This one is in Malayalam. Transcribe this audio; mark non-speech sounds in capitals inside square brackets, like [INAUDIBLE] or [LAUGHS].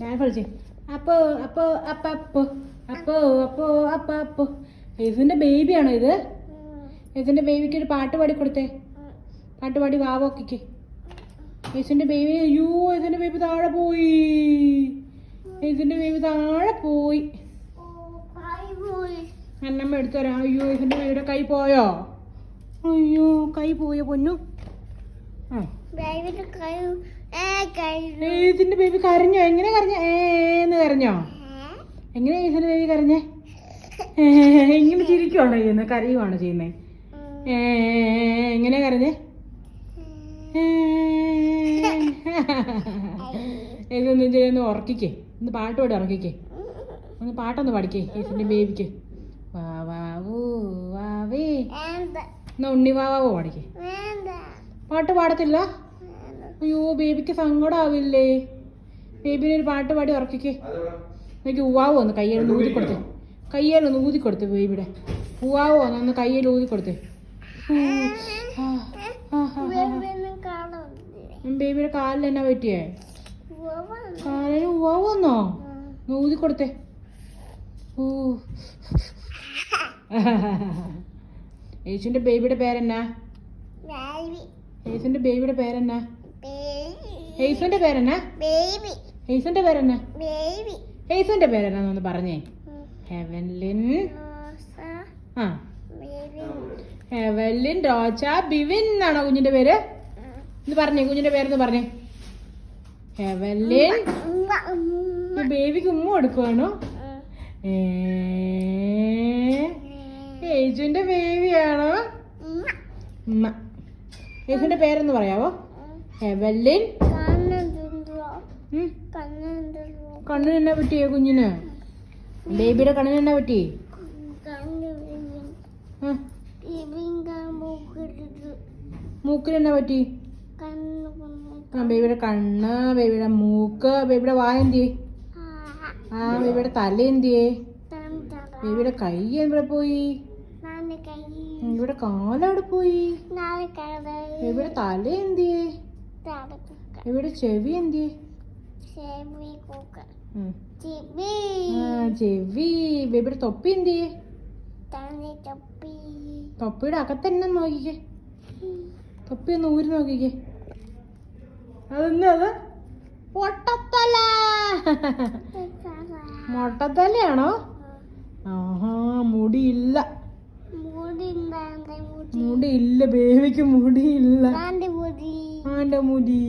ഡാൻസ് അപ്പോ അപ്പോ അപ്പ അപ്പോ ബേബിയാണോ ഇത്? ഇതിന്റെ ബേബിക്ക് ഒരു പാട്ട് പാടി കൊടുത്തേ. പാട്ട് പാടി വാവോക്കിക്ക് യേസുവിന്റെ ബേബി അയ്യോ യേസുവിന്റെ ബേബി താഴെ പോയി. യേസുവിന്റെ ബേബി താഴെ പോയി. അന്നമ്മ എടുത്തു തരാം. അയ്യോ ഇതിന്റെ ബേബിയുടെ കൈ പോയോ? അയ്യോ കൈ പോയോ പൊന്നു. ആ. ഏതിന്റെ ബേബി കരഞ്ഞോ? എങ്ങനെ കരഞ്ഞ? ഏന്ന് കരഞ്ഞോ? എങ്ങനെ ഏതിന്റെ ബേബി കരഞ്ഞേ? [LAUGHS] എങ്ങനെ ഇങ്ങനെ ചിരിക്കുവാണോ ചെയ്യുന്നത് കരയുവാണോ ചെയ്യുന്നേ? ഏ, എങ്ങനെ കരഞ്ഞേ? ഏതൊന്നും ഒന്ന് ഉറക്കിക്കേ. ഒന്ന് പാട്ട് പാടി ഉറക്കിക്കേ. ഒന്ന് പാട്ടൊന്ന് പാടിക്കേ ഈസിന്റെ ബേബിക്ക് വാ വാ ഊ വാവേ എന്നാ ഉണ്ണി വാവാവോ പാടിക്കേ. പാട്ട് പാടത്തില്ല? അയ്യോ ബേബിക്ക് സങ്കടാവില്ലേ. ബേബിനെ ഒരു പാട്ട് പാടി ഉറക്കിക്ക്. എനിക്ക് ഉവാവോ ഒന്ന് കയ്യിൽ ഊതി കൊടുത്തേ. കയ്യിൽ ഒന്ന് ഊതി കൊടുത്തേ ബേബിയുടെ. ഉവാവോ ഒന്ന് കയ്യിൽ ഊതി കൊടുത്തേ. ബേബിയുടെ കാലിൽ എന്നാ പറ്റിയേ? കാലിന് ഉവാവോന്നോ ഒന്നോ ഊതി കൊടുത്തേ. ഊ. [LAUGHS] യേശുവിന്റെ ബേബിയുടെ പേരെന്നാ? യേശുവിന്റെ ബേബിയുടെ പേരെന്നാ? യേശുവിന്റെ പേരെന്നാ? ബേബി. യേശുവിന്റെ പേരെന്നാ? ബേബി. യേശുവിന്റെ പേരെന്നാന്ന് പറഞ്ഞേ. ഹെവൻലിൻ. ആ. ഹെവൻലിൻ റോച്ച ബിവിൻ എന്നാണോ കുഞ്ഞിന്റെ പേര്? എന്ന് പറഞ്ഞേ കുഞ്ഞിന്റെ പേരെന്ന് പറഞ്ഞേ. ഹെവൻലിൻ. ബേബിക്ക് ഉമ്മ കൊടുക്കുവാണോ? ഏ. ബേബിയാണോ? ഉമ്മ. യേശുവിന്റെ പേരെന്ന് പറയാവോ? ഹെവലിൻ കണ്ണിന് എന്നാ പറ്റിയേ കുഞ്ഞിന്? ബേബിയുടെ കണ്ണിന് എന്നാ പറ്റി? മൂക്കിന് എന്നാ പറ്റി? കണ്ണു ആ ബേബിയുടെ കണ്ണ് ബേബിയുടെ മൂക്ക് ബേബിയുടെ വായ എന്തിയേ? ആ. ബേബിയുടെ തല എന്തിയേ? ബേബിയുടെ കൈ എവിടെ പോയി? ബേബിയുടെ കാലവിടെ പോയി? ഇവിടെ തല എന്തിയേ? ഇവിടെ ചെവി എന്തിയേ? ചെവി ഇവിടെ ബേബിയുടെ തൊപ്പി എന്തിയേ? തൊപ്പി. തൊപ്പിയുടെ അകത്തന്നെ നോക്കിക്കേ. തൊപ്പി ഒന്ന് ഊരി നോക്കിക്കേ. അതെന്താ അത്? പൊട്ടത്തല മൊട്ടത്തലയാണോ? ആഹാ മുടിയില്ല. മുടി? ഇല്ല ബേബിക്ക് മുടി. ആന്റെ മുടി.